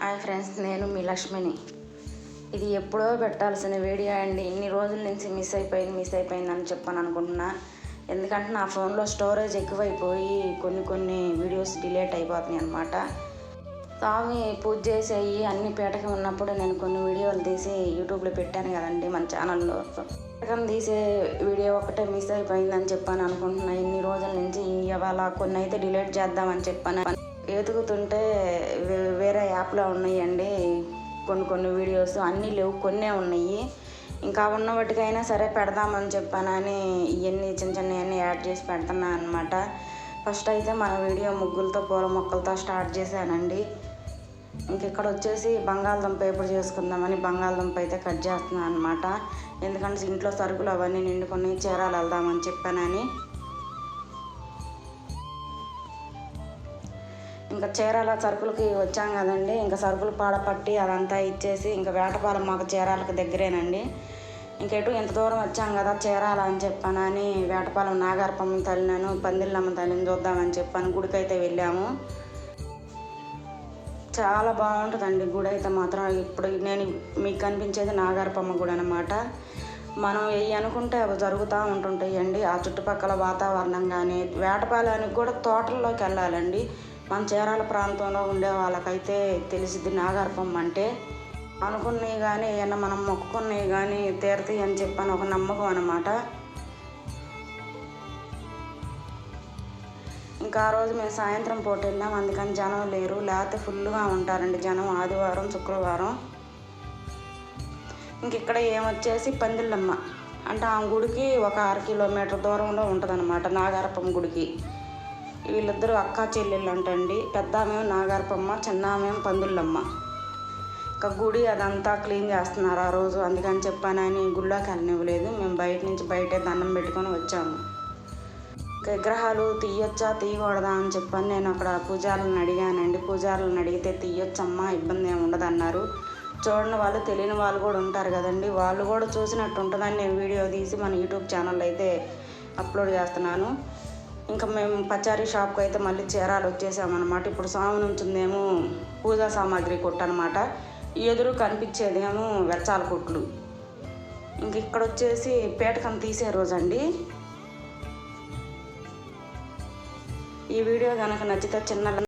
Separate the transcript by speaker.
Speaker 1: Hi friends నేను మీ లక్ష్మిని. ఇది ఎప్పుడో పెట్టాల్సిన వీడియో అండి. ఇన్ని రోజుల నుంచి మిస్ అయిపోయింది మిస్ అయిపోయింది అని చెప్పాను అనుకుంటున్నా. ఎందుకంటే నా ఫోన్లో స్టోరేజ్ ఎక్కువైపోయి కొన్ని కొన్ని వీడియోస్ డిలేట్ అయిపోతున్నాయి అనమాట స్వామి పూజ చేసేవి అన్ని పీటకం ఉన్నప్పుడు నేను కొన్ని వీడియోలు తీసి యూట్యూబ్లో పెట్టాను కదండి మన ఛానల్లో. పీటకం తీసే వీడియో ఒకటే మిస్ అయిపోయిందని చెప్పాను అనుకుంటున్నా. ఇన్ని రోజుల నుంచి ఇవాళ కొన్ని అయితే డిలీట్ చేద్దామని చెప్పాను ఎదుగుతుంటే యాప్లో ఉన్నాయండి. కొన్ని కొన్ని వీడియోస్ అన్నీ లేవు కొన్నే ఉన్నాయి. ఇంకా ఉన్న వాటికైనా సరే పెడదామని చెప్పానని ఇవన్నీ చిన్న చిన్నవన్నీ యాడ్ చేసి పెడుతున్నా అనమాట ఫస్ట్ అయితే మన వీడియో ముగ్గులతో పూల మొక్కలతో స్టార్ట్ చేశానండి. ఇంక ఇక్కడ వచ్చేసి బంగాళదుంప ఎప్పుడు చేసుకుందామని బంగాళదుంప అయితే కట్ చేస్తున్నాను అనమాట ఎందుకంటే ఇంట్లో సరుకులు అవన్నీ నిండుకొని చీరాలు వెళ్దామని చెప్పానని. ఇంకా చీరాల సరుకులకి వచ్చాం కదండి. ఇంకా సరుకులు పాడపట్టి అదంతా ఇచ్చేసి ఇంకా వేటపాలెం మాకు చీరాలకు దగ్గరేనండి. ఇంకెటు ఇంత దూరం వచ్చాం కదా చీరాల అని చెప్పానని వేటపాలెం నాగార్పమ్మ తల్లినను పందిళ్ళమ్మ తల్లిని చూద్దామని చెప్పాను గుడికైతే వెళ్ళాము. చాలా బాగుంటుందండి గుడి అయితే మాత్రం. ఇప్పుడు నేను మీకు కనిపించేది నాగార్పమ్మ గుడి అనమాట మనం ఏ అనుకుంటే అవి జరుగుతూ ఉంటుంటాయండి. ఆ చుట్టుపక్కల వాతావరణం కానీ వేటపాలానికి కూడా తోటల్లోకి వెళ్ళాలండి. మన చీరాల ప్రాంతంలో ఉండే వాళ్ళకైతే తెలిసిద్ది నాగార్పమ్మ అంటే. అనుకున్నవి కానీ ఏమన్నా మనం మొక్కుకున్నవి కానీ తీరతాయి అని చెప్పని ఒక నమ్మకం అనమాట ఇంకా ఆ రోజు మేము సాయంత్రం పూట వెళ్ళాం. అందుకని జనం లేరు. లేకపోతే ఫుల్గా ఉంటారండి జనం ఆదివారం శుక్రవారం. ఇంక ఇక్కడ ఏమొచ్చేసి పందిళ్ళమ్మ. అంటే ఆ గుడికి ఒక అర కిలోమీటర్ దూరంలో ఉంటుందన్నమాట నాగారపమ్మ గుడికి. వీళ్ళిద్దరూ అక్క చెల్లెళ్ళు అంటండి. పెద్ద ఆమె నాగార్పమ్మ చిన్న పందుళ్ళమ్మ ఇంకా గుడి అదంతా క్లీన్ చేస్తున్నారు ఆ రోజు. అందుకని చెప్పానని గుళ్ళోకి వెళ్ళనివ్వలేదు. మేము బయట నుంచి బయటే దండం పెట్టుకొని వచ్చాము. ఇంకా విగ్రహాలు తీయొచ్చా తీయకూడదా అని చెప్పాను నేను అక్కడ పూజారులను అడిగానండి. పూజారులను అడిగితే తీయొచ్చమ్మా ఇబ్బంది ఏమి ఉండదు అన్నారు చూడని వాళ్ళు తెలియని వాళ్ళు కూడా ఉంటారు కదండి. వాళ్ళు కూడా చూసినట్టు ఉంటుందని నేను వీడియో తీసి మన యూట్యూబ్ ఛానల్ అయితే అప్లోడ్ చేస్తున్నాను. ఇంకా మేము పచారీ షాప్కి అయితే మళ్ళీ చీరాలు వచ్చేసామన్నమాట ఇప్పుడు స్వామి నుంచిందేమో పూజా సామాగ్రి కొట్టు అనమాట ఎదురు కనిపించేదేమో వెచ్చాల కొట్లు. ఇంక ఇక్కడ వచ్చేసి పేటకం తీసే రోజండి. ఈ వీడియో కనుక నచ్చితే చిన్న